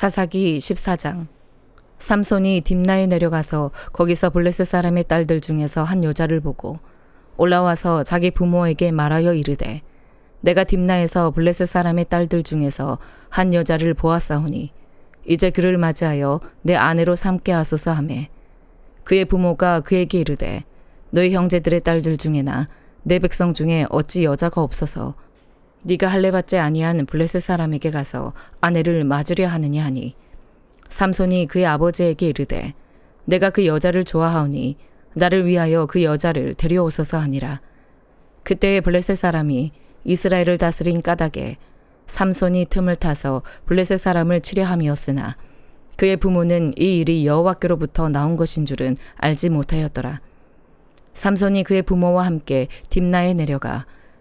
사사기 14장. 삼손이 딥나에 내려가서 거기서 블레셋 사람의 딸들 중에서 한 여자를 보고 올라와서 자기 부모에게 말하여 이르되 내가 딥나에서 블레셋 사람의 딸들 중에서 한 여자를 보았사오니 이제 그를 맞이하여 내 아내로 삼게 하소서 하매 그의 부모가 그에게 이르되 너희 형제들의 딸들 중에나 내 백성 중에 어찌 여자가 없어서 네가 할례받지 아니한 블레셋 사람에게 가서 아내를 맞으려 하느냐 하니? 삼손이 그의 아버지에게 이르되 내가 그 여자를 좋아하오니 나를 위하여 그 여자를 데려오소서 하니라. 그때에 블레셋 사람이 이스라엘을 다스린 까닭에 삼손이 틈을 타서 블레셋 사람을 치려 함이었으나 그의 부모는 이 일이 여호와께로부터 나온 것인 줄은 알지 못하였더라. 삼손이 그의 부모와 함께 딥나에 내려가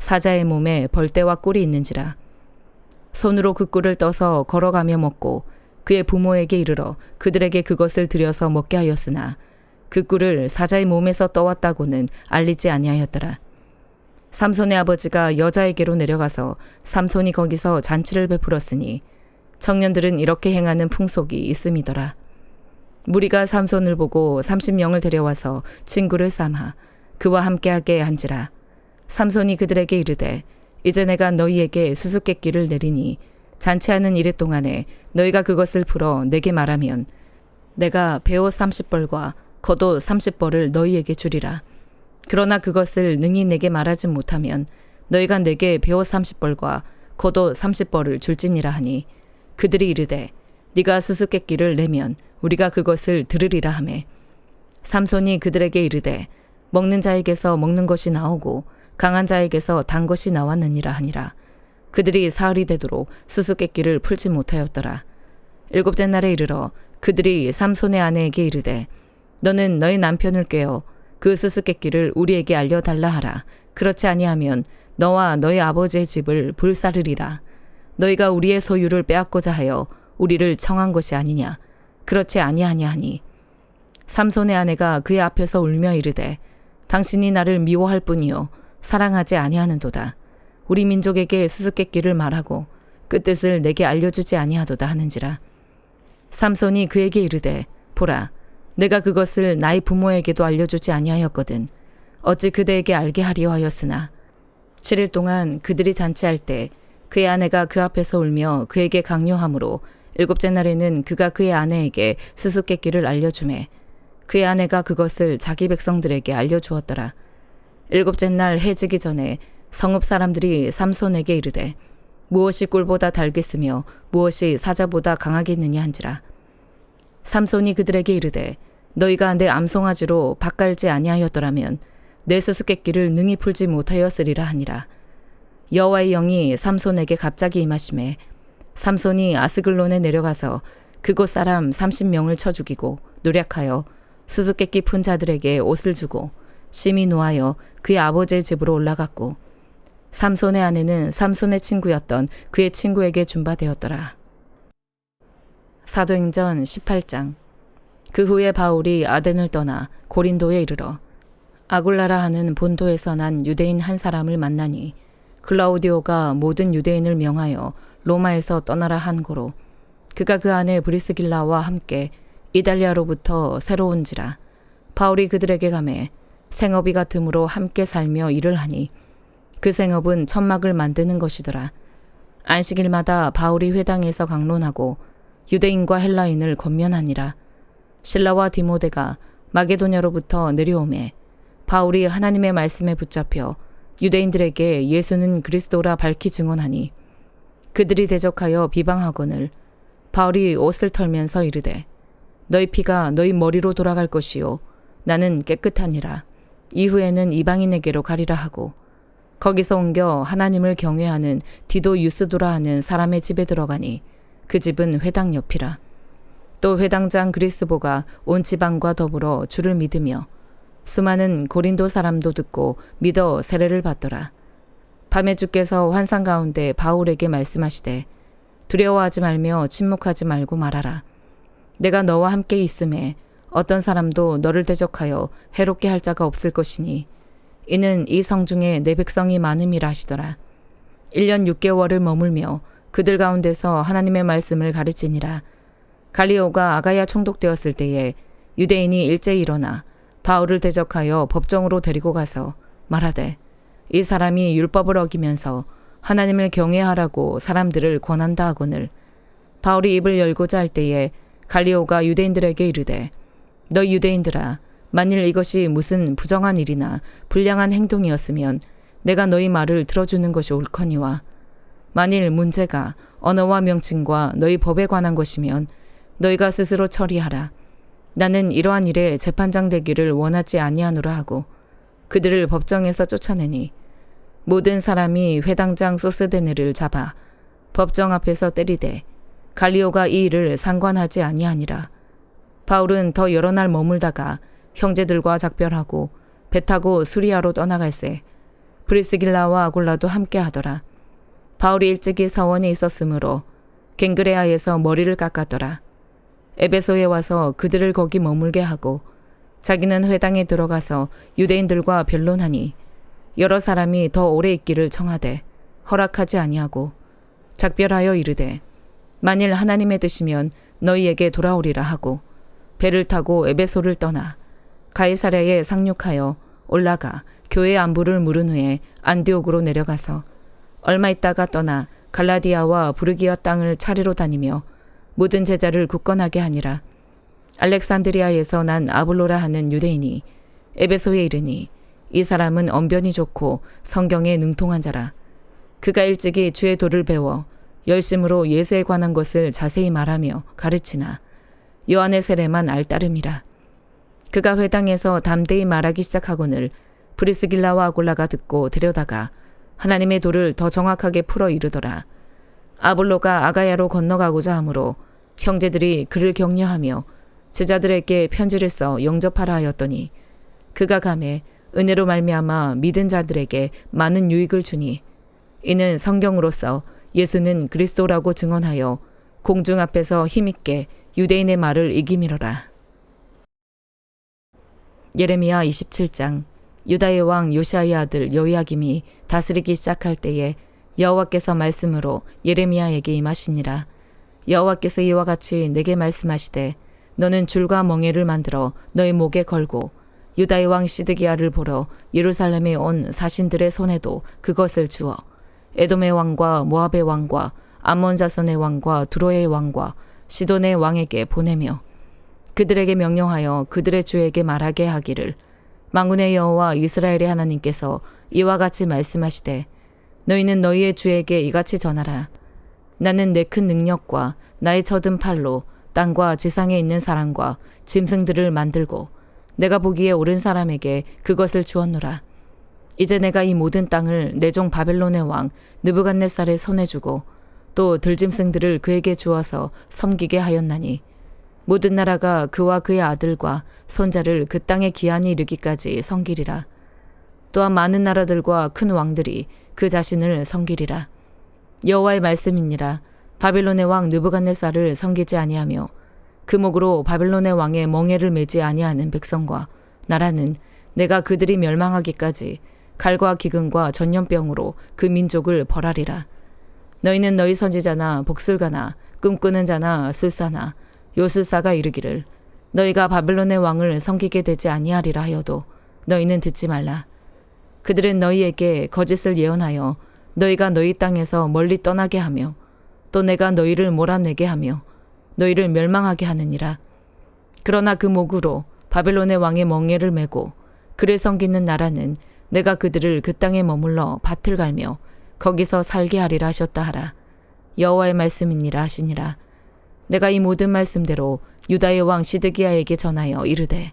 사자의 몸에 벌떼와 꿀이 있는지라 손으로 그 꿀을 떠서 걸어가며 먹고 그의 부모에게 이르러 그들에게 그것을 들여서 먹게 하였으나 그 꿀을 사자의 몸에서 떠왔다고는 알리지 아니하였더라. 삼손의 아버지가 여자에게로 내려가서 삼손이 거기서 잔치를 베풀었으니 청년들은 이렇게 행하는 풍속이 있음이더라. 무리가 삼손을 보고 삼십 명을 데려와서 친구를 삼아 그와 함께하게 한지라. 삼손이 그들에게 이르되 이제 내가 너희에게 수수께끼를 내리니 잔치하는 이래 동안에 너희가 그것을 풀어 내게 말하면 내가 배옷 30벌과 겉옷 30벌을 너희에게 주리라. 그러나 그것을 능히 내게 말하지 못하면 너희가 내게 배옷 30벌과 겉옷 30벌을 줄지니라 하니 그들이 이르되 네가 수수께끼를 내면 우리가 그것을 들으리라 하매 삼손이 그들에게 이르되 먹는 자에게서 먹는 것이 나오고 강한 자에게서 단 것이 나왔느니라 하니라. 그들이 사흘이 되도록 수수께끼를 풀지 못하였더라. 일곱째 날에 이르러 그들이 삼손의 아내에게 이르되 너는 너희 남편을 깨어 그 수수께끼를 우리에게 알려달라 하라. 그렇지 아니하면 너와 너희 아버지의 집을 불사르리라. 너희가 우리의 소유를 빼앗고자 하여 우리를 청한 것이 아니냐. 그렇지 아니하냐 하니 삼손의 아내가 그의 앞에서 울며 이르되 당신이 나를 미워할 뿐이요 사랑하지 아니하는도다. 우리 민족에게 수수께끼를 말하고 그 뜻을 내게 알려주지 아니하도다 하는지라. 삼손이 그에게 이르되 보라 내가 그것을 나의 부모에게도 알려주지 아니하였거든. 어찌 그대에게 알게 하려 하였으나 7일 동안 그들이 잔치할 때 그의 아내가 그 앞에서 울며 그에게 강요하므로 일곱째 날에는 그가 그의 아내에게 수수께끼를 알려주매 그의 아내가 그것을 자기 백성들에게 알려주었더라. 일곱째 날 해지기 전에 성읍 사람들이 삼손에게 이르되 무엇이 꿀보다 달겠으며 무엇이 사자보다 강하겠느냐 한지라. 삼손이 그들에게 이르되 너희가 내 암송아지로 밭갈지 아니하였더라면 내 수수께끼를 능히 풀지 못하였으리라 하니라. 여호와의 영이 삼손에게 갑자기 임하심에 삼손이 아스글론에 내려가서 그곳 사람 30명을 쳐 죽이고 노력하여 수수께끼 푼 자들에게 옷을 주고 심히 노하여 그의 아버지의 집으로 올라갔고 삼손의 아내는 삼손의 친구였던 그의 친구에게 준바되었더라. 사도행전 18장 그 후에 바울이 아덴을 떠나 고린도에 이르러 아굴라라 하는 본토에서 난 유대인 한 사람을 만나니 클라우디오가 모든 유대인을 명하여 로마에서 떠나라 한 고로 그가 그 안에 브리스길라와 함께 이달리아로부터 새로운지라 바울이 그들에게 가매 생업이 같음으로 함께 살며 일을 하니 그 생업은 천막을 만드는 것이더라. 안식일마다 바울이 회당에서 강론하고 유대인과 헬라인을 권면하니라. 신라와 디모데가 마게도냐로부터 내려오매 바울이 하나님의 말씀에 붙잡혀 유대인들에게 예수는 그리스도라 밝히 증언하니 그들이 대적하여 비방하거늘 바울이 옷을 털면서 이르되 너희 피가 너희 머리로 돌아갈 것이요 나는 깨끗하니라 이후에는 이방인에게로 가리라 하고 거기서 옮겨 하나님을 경외하는 디도 유스도라 하는 사람의 집에 들어가니 그 집은 회당 옆이라 또 회당장 그리스보가 온 지방과 더불어 주를 믿으며 수많은 고린도 사람도 듣고 믿어 세례를 받더라. 밤에 주께서 환상 가운데 바울에게 말씀하시되 두려워하지 말며 침묵하지 말고 말하라. 내가 너와 함께 있음에 어떤 사람도 너를 대적하여 해롭게 할 자가 없을 것이니 이는 이 성 중에 내 백성이 많음이라 하시더라. 1년 6개월을 머물며 그들 가운데서 하나님의 말씀을 가르치니라. 갈리오가 아가야 총독되었을 때에 유대인이 일제히 일어나 바울을 대적하여 법정으로 데리고 가서 말하되 이 사람이 율법을 어기면서 하나님을 경외하라고 사람들을 권한다 하거늘 바울이 입을 열고자 할 때에 갈리오가 유대인들에게 이르되 너 유대인들아 만일 이것이 무슨 부정한 일이나 불량한 행동이었으면 내가 너희 말을 들어주는 것이 옳거니와 만일 문제가 언어와 명칭과 너희 법에 관한 것이면 너희가 스스로 처리하라. 나는 이러한 일에 재판장 되기를 원하지 아니하노라 하고 그들을 법정에서 쫓아내니 모든 사람이 회당장 소스데네를 잡아 법정 앞에서 때리되 갈리오가 이 일을 상관하지 아니하니라. 바울은 더 여러 날 머물다가 형제들과 작별하고 배 타고 수리아로 떠나갈새 브리스길라와 아골라도 함께 하더라. 바울이 일찍이 서원에 있었으므로 갱그레아에서 머리를 깎았더라. 에베소에 와서 그들을 거기 머물게 하고 자기는 회당에 들어가서 유대인들과 변론하니 여러 사람이 더 오래 있기를 청하되 허락하지 아니하고 작별하여 이르되 만일 하나님의 뜻이면 너희에게 돌아오리라 하고 배를 타고 에베소를 떠나 가이사랴에 상륙하여 올라가 교회 안부를 물은 후에 안디옥으로 내려가서 얼마 있다가 떠나 갈라디아와 부르기아 땅을 차례로 다니며 모든 제자를 굳건하게 하니라. 알렉산드리아에서 난 아볼로라 하는 유대인이 에베소에 이르니 이 사람은 언변이 좋고 성경에 능통한 자라. 그가 일찍이 주의 도를 배워 열심으로 예수에 관한 것을 자세히 말하며 가르치나 요한의 세례만 알 따름이라. 그가 회당에서 담대히 말하기 시작하거늘 브리스길라와 아골라가 듣고 데려다가 하나님의 도를 더 정확하게 풀어 이르더라. 아볼로가 아가야로 건너가고자 하므로 형제들이 그를 격려하며 제자들에게 편지를 써 영접하라 하였더니 그가 감에 은혜로 말미암아 믿은 자들에게 많은 유익을 주니 이는 성경으로서 예수는 그리스도라고 증언하여 공중 앞에서 힘있게 유대인의 말을 이기미러라. 예레미야 27장 유다의 왕 요시아의 아들 여호야김이 다스리기 시작할 때에 여호와께서 말씀으로 예레미야에게 임하시니라. 여호와께서 이와 같이 내게 말씀하시되 너는 줄과 멍에를 만들어 너의 목에 걸고 유다의 왕 시드기야를 보러 예루살렘에 온 사신들의 손에도 그것을 주어 에돔의 왕과 모압의 왕과 암몬 자손의 왕과 두로의 왕과 시돈의 왕에게 보내며 그들에게 명령하여 그들의 주에게 말하게 하기를 망군의 여호와 이스라엘의 하나님께서 이와 같이 말씀하시되 너희는 너희의 주에게 이같이 전하라 나는 내 큰 능력과 나의 젖은 팔로 땅과 지상에 있는 사람과 짐승들을 만들고 내가 보기에 옳은 사람에게 그것을 주었노라. 이제 내가 이 모든 땅을 내 종 바벨론의 왕 느부갓네살의 손에 주고 또 들짐승들을 그에게 주어서 섬기게 하였나니 모든 나라가 그와 그의 아들과 손자를 그 땅에 기한이 이르기까지 섬기리라. 또한 많은 나라들과 큰 왕들이 그 자신을 섬기리라. 여호와의 말씀이니라. 바벨론의 왕 느부갓네살을 섬기지 아니하며 그 목으로 바벨론의 왕의 멍에를 매지 아니하는 백성과 나라는 내가 그들이 멸망하기까지 칼과 기근과 전염병으로 그 민족을 벌하리라. 너희는 너희 선지자나 복술가나 꿈꾸는 자나 술사나 요술사가 이르기를 너희가 바벨론의 왕을 섬기게 되지 아니하리라 하여도 너희는 듣지 말라. 그들은 너희에게 거짓을 예언하여 너희가 너희 땅에서 멀리 떠나게 하며 또 내가 너희를 몰아내게 하며 너희를 멸망하게 하느니라. 그러나 그 목으로 바벨론의 왕의 멍에를 메고 그를 섬기는 나라는 내가 그들을 그 땅에 머물러 밭을 갈며 거기서 살게 하리라 하셨다 하라. 여호와의 말씀이니라 하시니라. 내가 이 모든 말씀대로 유다의 왕 시드기야에게 전하여 이르되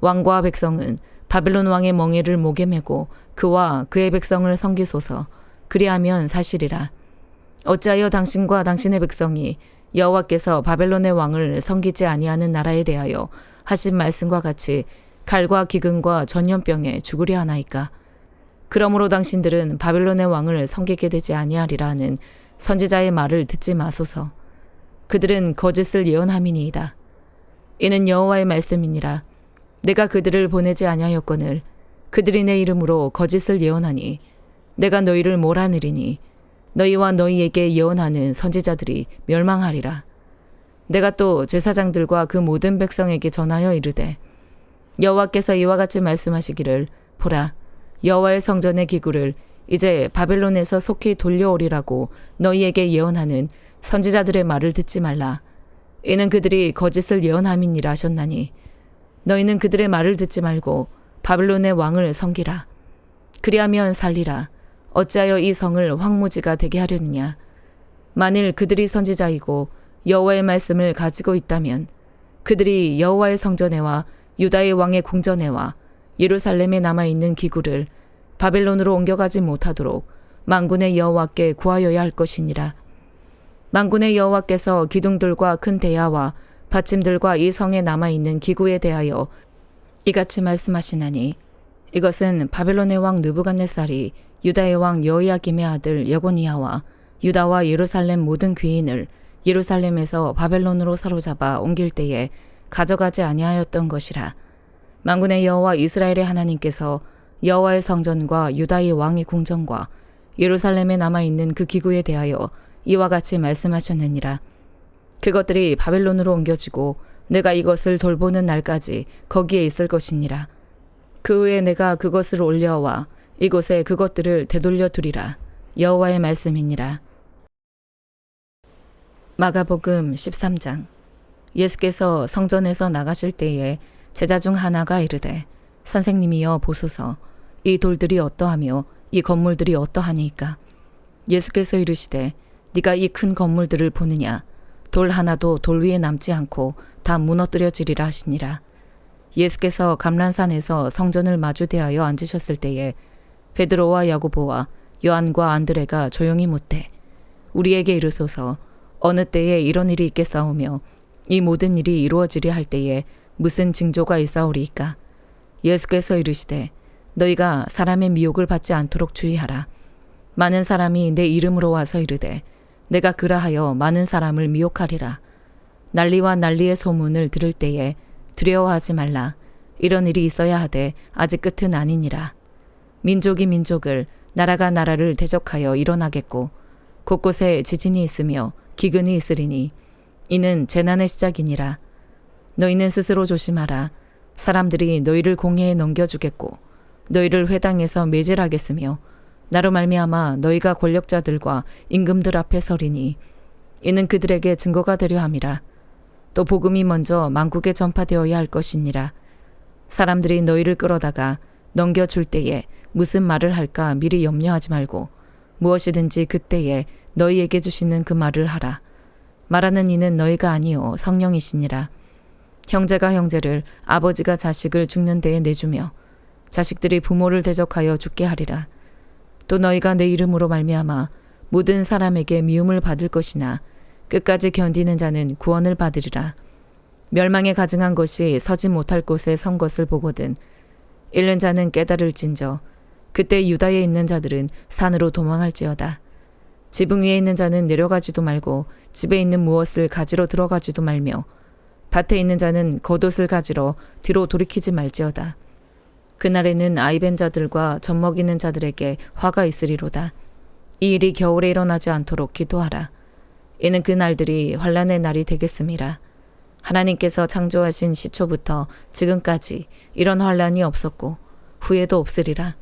왕과 백성은 바벨론 왕의 멍에를 목에 메고 그와 그의 백성을 섬기소서 그리하면 사실이라. 어찌하여 당신과 당신의 백성이 여호와께서 바벨론의 왕을 섬기지 아니하는 나라에 대하여 하신 말씀과 같이 칼과 기근과 전염병에 죽으려 하나이까 그러므로 당신들은 바벨론의 왕을 섬기게 되지 아니하리라 하는 선지자의 말을 듣지 마소서. 그들은 거짓을 예언함이니이다. 이는 여호와의 말씀이니라. 내가 그들을 보내지 아니하였거늘 그들이 내 이름으로 거짓을 예언하니 내가 너희를 몰아내리니 너희와 너희에게 예언하는 선지자들이 멸망하리라. 내가 또 제사장들과 그 모든 백성에게 전하여 이르되 여호와께서 이와 같이 말씀하시기를 보라 여호와의 성전의 기구를 이제 바벨론에서 속히 돌려오리라고 너희에게 예언하는 선지자들의 말을 듣지 말라. 이는 그들이 거짓을 예언함이니라 하셨나니 너희는 그들의 말을 듣지 말고 바벨론의 왕을 섬기라. 그리하면 살리라. 어찌하여 이 성을 황무지가 되게 하려느냐? 만일 그들이 선지자이고 여호와의 말씀을 가지고 있다면 그들이 여호와의 성전에와 유다의 왕의 궁전에와 예루살렘에 남아 있는 기구를 바벨론으로 옮겨가지 못하도록 만군의 여호와께 구하여야 할 것이니라. 만군의 여호와께서 기둥들과 큰 대야와 받침들과 이 성에 남아 있는 기구에 대하여 이같이 말씀하시나니 이것은 바벨론의 왕 느부갓네살이 유다의 왕 여호야김의 아들 여고니아와 유다와 예루살렘 모든 귀인을 예루살렘에서 바벨론으로 사로잡아 옮길 때에 가져가지 아니하였던 것이라 만군의 여호와 이스라엘의 하나님께서 여호와의 성전과 유다의 왕의 궁전과 예루살렘에 남아 있는 그 기구에 대하여 이와 같이 말씀하셨느니라 그것들이 바벨론으로 옮겨지고 내가 이것을 돌보는 날까지 거기에 있을 것이니라. 그 후에 내가 그것을 올려와 이곳에 그것들을 되돌려 두리라. 여호와의 말씀이니라. 마가복음 13장 예수께서 성전에서 나가실 때에 제자 중 하나가 이르되 선생님이여 보소서 이 돌들이 어떠하며 이 건물들이 어떠하니까? 예수께서 이르시되 네가 이 큰 건물들을 보느냐? 돌 하나도 돌 위에 남지 않고 다 무너뜨려지리라 하시니라. 예수께서 감란산에서 성전을 마주대하여 앉으셨을 때에 베드로와 야고보와 요한과 안드레가 조용히 묻되 우리에게 이르소서 어느 때에 이런 일이 있겠사오며 이 모든 일이 이루어지려 할 때에 무슨 징조가 있사오리이까? 예수께서 이르시되 너희가 사람의 미혹을 받지 않도록 주의하라 많은 사람이 내 이름으로 와서 이르되 내가 그라하여 많은 사람을 미혹하리라. 난리와 난리의 소문을 들을 때에 두려워하지 말라. 이런 일이 있어야 하되 아직 끝은 아니니라. 민족이 민족을 나라가 나라를 대적하여 일어나겠고 곳곳에 지진이 있으며 기근이 있으리니 이는 재난의 시작이니라. 너희는 스스로 조심하라. 사람들이 너희를 공회에 넘겨주겠고 너희를 회당에서 매질하겠으며 나로 말미암아 너희가 권력자들과 임금들 앞에 서리니 이는 그들에게 증거가 되려 함이라. 또 복음이 먼저 만국에 전파되어야 할 것이니라. 사람들이 너희를 끌어다가 넘겨줄 때에 무슨 말을 할까 미리 염려하지 말고 무엇이든지 그때에 너희에게 주시는 그 말을 하라. 말하는 이는 너희가 아니요 성령이시니라. 형제가 형제를 아버지가 자식을 죽는 데에 내주며 자식들이 부모를 대적하여 죽게 하리라. 또 너희가 내 이름으로 말미암아 모든 사람에게 미움을 받을 것이나 끝까지 견디는 자는 구원을 받으리라. 멸망에 가증한 것이 서지 못할 곳에 선 것을 보거든 잃는 자는 깨달을진저 그때 유다에 있는 자들은 산으로 도망할지어다. 지붕 위에 있는 자는 내려가지도 말고 집에 있는 무엇을 가지러 들어가지도 말며 밭에 있는 자는 겉옷을 가지러 뒤로 돌이키지 말지어다. 그날에는 아이벤 자들과 젖먹이는 자들에게 화가 있으리로다. 이 일이 겨울에 일어나지 않도록 기도하라. 이는 그 날들이 환란의 날이 되겠음이라. 하나님께서 창조하신 시초부터 지금까지 이런 환란이 없었고 후에도 없으리라.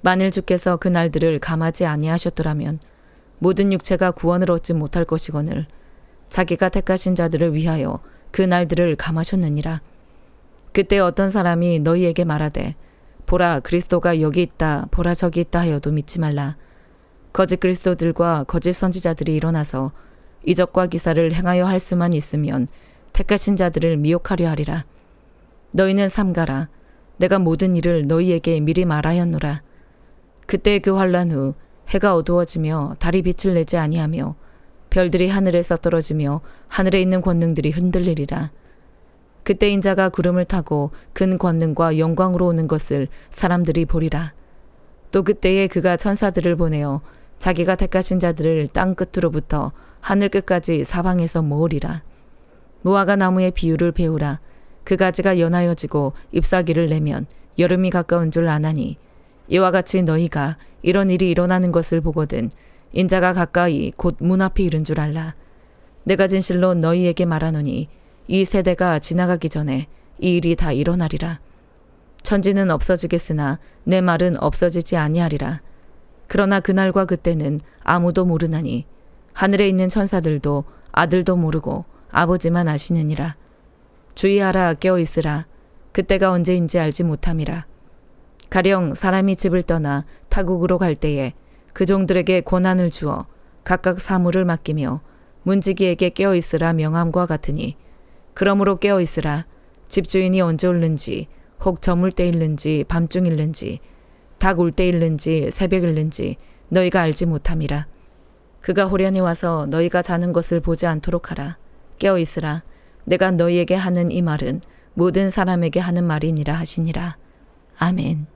만일 주께서 그 날들을 감하지 아니하셨더라면 모든 육체가 구원을 얻지 못할 것이거늘 자기가 택하신 자들을 위하여 그 날들을 감하셨느니라. 그때 어떤 사람이 너희에게 말하되 보라 그리스도가 여기 있다. 보라 저기 있다 하여도 믿지 말라. 거짓 그리스도들과 거짓 선지자들이 일어나서 이적과 기사를 행하여 할 수만 있으면 택하신 자들을 미혹하려 하리라. 너희는 삼가라. 내가 모든 일을 너희에게 미리 말하였노라. 그때 그 환란 후 해가 어두워지며 달이 빛을 내지 아니하며 별들이 하늘에서 떨어지며 하늘에 있는 권능들이 흔들리리라. 그때 인자가 구름을 타고 큰 권능과 영광으로 오는 것을 사람들이 보리라. 또 그때에 그가 천사들을 보내어 자기가 택하신 자들을 땅 끝으로부터 하늘 끝까지 사방에서 모으리라. 무화과 나무의 비유를 배우라. 그 가지가 연하여지고 잎사귀를 내면 여름이 가까운 줄 아나니 이와 같이 너희가 이런 일이 일어나는 것을 보거든 인자가 가까이 곧 문 앞에 이른 줄 알라. 내가 진실로 너희에게 말하노니 이 세대가 지나가기 전에 이 일이 다 일어나리라. 천지는 없어지겠으나 내 말은 없어지지 아니하리라. 그러나 그날과 그때는 아무도 모르나니 하늘에 있는 천사들도 아들도 모르고 아버지만 아시느니라. 주의하라 깨어 있으라. 그때가 언제인지 알지 못함이라. 가령 사람이 집을 떠나 타국으로 갈 때에 그 종들에게 권한을 주어 각각 사물을 맡기며 문지기에게 깨어 있으라 명함과 같으니 그러므로 깨어 있으라. 집주인이 언제 올는지 혹 저물 때 일는지 밤중 일는지 닭 울 때 일는지 새벽 일는지 너희가 알지 못함이라. 그가 호련히 와서 너희가 자는 것을 보지 않도록 하라. 깨어 있으라. 내가 너희에게 하는 이 말은 모든 사람에게 하는 말이니라 하시니라. 아멘